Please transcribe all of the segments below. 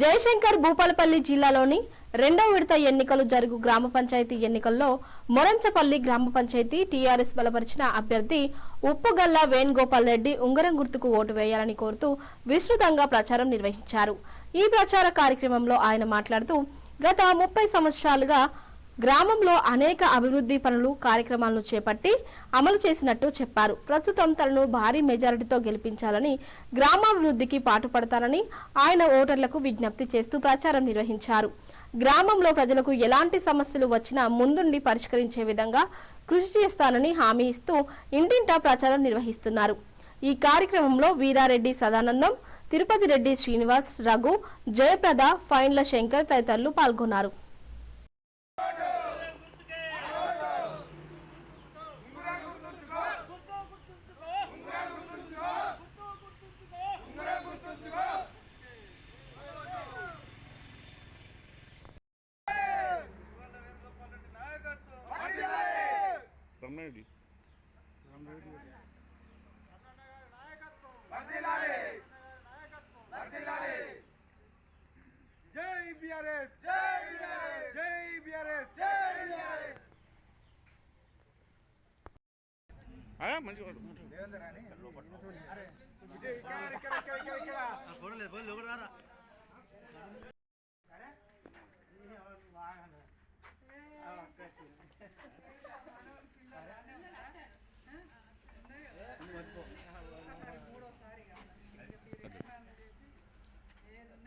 జయశంకర్ భూపాలపల్లి జిల్లాలోని రెండవ విడత ఎన్నికలు జరుగు గ్రామ పంచాయతీ ఎన్నికల్లో మొరంచపల్లి గ్రామ పంచాయతీ టీఆర్ఎస్ బలపరిచిన అభ్యర్థి ఉప్పుగల్ల వేణుగోపాల్ రెడ్డి ఉంగరం గుర్తుకు ఓటు వేయాలని కోరుతూ విస్తృతంగా ప్రచారం నిర్వహించారు. ఈ ప్రచార కార్యక్రమంలో ఆయన మాట్లాడుతూ గత ముప్పై సంవత్సరాలుగా గ్రామంలో అనేక అభివృద్ధి పనులు కార్యక్రమాలను చేపట్టి అమలు చేసినట్టు చెప్పారు. ప్రస్తుతం తనను భారీ మెజారిటీతో గెలిపించాలని గ్రామాభివృద్ధికి పాటుపడతానని ఆయన ఓటర్లకు విజ్ఞప్తి చేస్తూ ప్రచారం నిర్వహించారు. గ్రామంలో ప్రజలకు ఎలాంటి సమస్యలు వచ్చినా ముందుండి పరిష్కరించే విధంగా కృషి చేస్తానని హామీ ఇస్తూ ఇంటింటా ప్రచారం నిర్వహిస్తున్నారు. ఈ కార్యక్రమంలో వీరారెడ్డి సదానందం తిరుపతి రెడ్డి శ్రీనివాస్ రఘు జయప్రద ఫైన్ల శంకర్ తదితరులు పాల్గొన్నారు.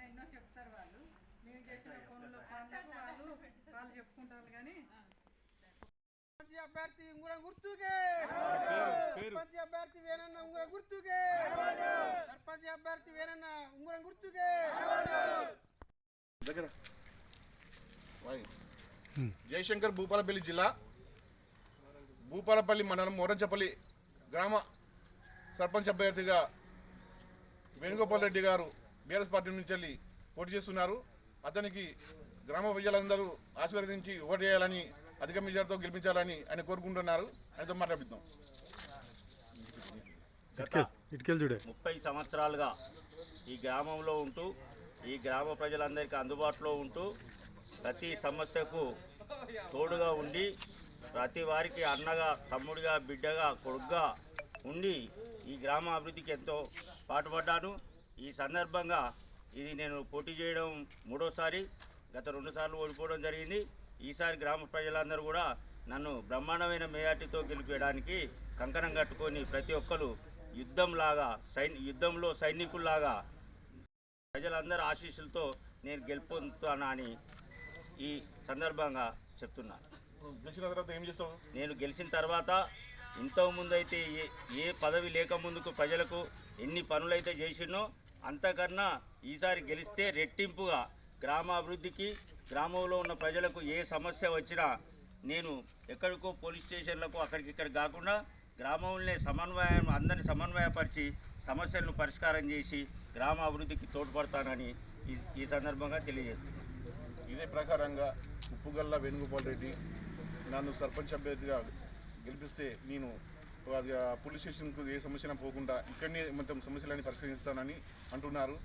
ఎన్నో చెప్తారు వాళ్ళు. మేము చేసిన పనులు పనులకు వాళ్ళు వాళ్ళు చెప్పుకుంటారు కానీ సర్పంచ్ అభ్యర్థి ఉంగరం గుర్తుకే. సర్పంచ్ అభ్యర్థి వేనన్న ఉంగరం గుర్తుకే. సర్పంచ్ అభ్యర్థి వేనన్న ఉంగరం గుర్తుకే. దగ్గర. జయశంకర్ భూపాలపల్లి జిల్లా. భూపాలపల్లి మండలం మోరంచపల్లి గ్రామ సర్పంచ్ అభ్యర్థిగా వేణుగోపాల్ రెడ్డి గారు బీఆర్ఎస్ పార్టీ నుంచి వెళ్ళి పోటీ చేస్తున్నారు. అతనికి గ్రామ ప్రజలందరూ ఆశీర్వదించి ఓటు చేయాలని అధిక మెజార్టీతో గెలిపించాలని ఆయన కోరుకుంటున్నారు. ఆయనతో మాట్లాడిద్దాం గత ముప్పై సంవత్సరాలుగా ఈ గ్రామంలో ఉంటూ ఈ గ్రామ ప్రజలందరికీ అందుబాటులో ఉంటూ ప్రతి సమస్యకు తోడుగా ఉండి ప్రతి వారికి అన్నగా తమ్ముడిగా బిడ్డగా కొడుగ్గా ఉండి ఈ గ్రామ అభివృద్ధికి ఎంతో పాటుపడ్డాను. ఈ సందర్భంగా ఇది నేను పోటీ చేయడం మూడోసారి గత రెండుసార్లు ఓడిపోవడం జరిగింది. ఈసారి గ్రామ ప్రజలందరూ కూడా నన్ను బ్రహ్మాండమైన మేయాటితో గెలిపేయడానికి కంకణం కట్టుకొని ప్రతి ఒక్కరు యుద్ధంలాగా సైన్ యుద్ధంలో సైనికుల్లాగా ప్రజలందరి ఆశీస్సులతో నేను గెలుపొందుతానని ఈ సందర్భంగా చెప్తున్నాను. గెలిచిన తర్వాత ఏం చేస్తావు? నేను గెలిచిన తర్వాత ఇంతకుముందు అయితే ఏ ఏ పదవి లేకముందుకు ప్రజలకు ఎన్ని పనులైతే చేసినో అంతకన్నా ఈసారి గెలిస్తే రెట్టింపుగా గ్రామాభివృద్ధికి గ్రామంలో ఉన్న ప్రజలకు ఏ సమస్య వచ్చినా నేను ఎక్కడికో పోలీస్ స్టేషన్లకు అక్కడికిక్కడ కాకుండా గ్రామంలో సమన్వయం అందరిని సమన్వయపరిచి సమస్యలను పరిష్కారం చేసి గ్రామ అభివృద్ధికి తోడ్పడతానని ఈ సందర్భంగా తెలియజేస్తున్నాను. ఇదే ప్రకారంగా ఉప్పుగల్ల వేణుగోపాల్ రెడ్డి నన్ను సర్పంచ్ అభ్యర్థిగా గెలిపిస్తే నేను అది పోలీస్ స్టేషన్కు ఏ సమస్యన పోకుండా ఇక్కడనే మొత్తం సమస్యలన్నీ పరిష్కరిస్తానని అంటున్నారు.